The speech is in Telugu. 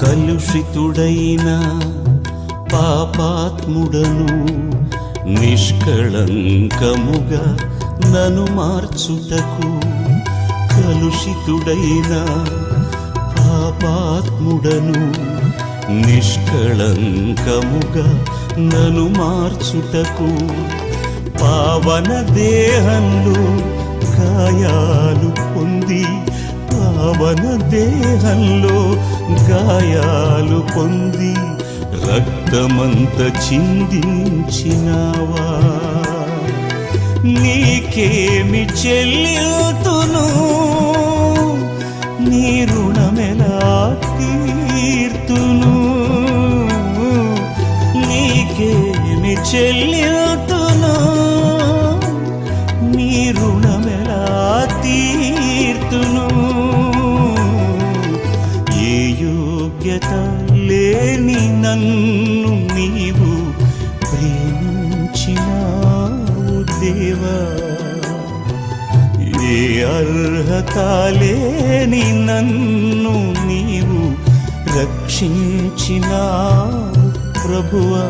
కలుషితుడైన పాపాత్ముడను నిష్కళంకముగా నను మార్చుటకు కలుషితుడైన పాపాత్ముడను నిష్కళంకముగా నను మార్చుటకు పావన దేహంలో గాయాలు పొంది పావన దేహంలో గాయాలు పొంది రక్తమంత చిందించినావా? నీకేమి చెల్లితును నీ రుణమెలా తీర్తును? నీకేమి చెల్లితును నీ రుణమెలా తీర్తును? లేని నన్ను నీవు ప్రేమించినావు దేవా. ఏ అర్హత లేని నన్ను నీవు రక్షించినావు ప్రభువా.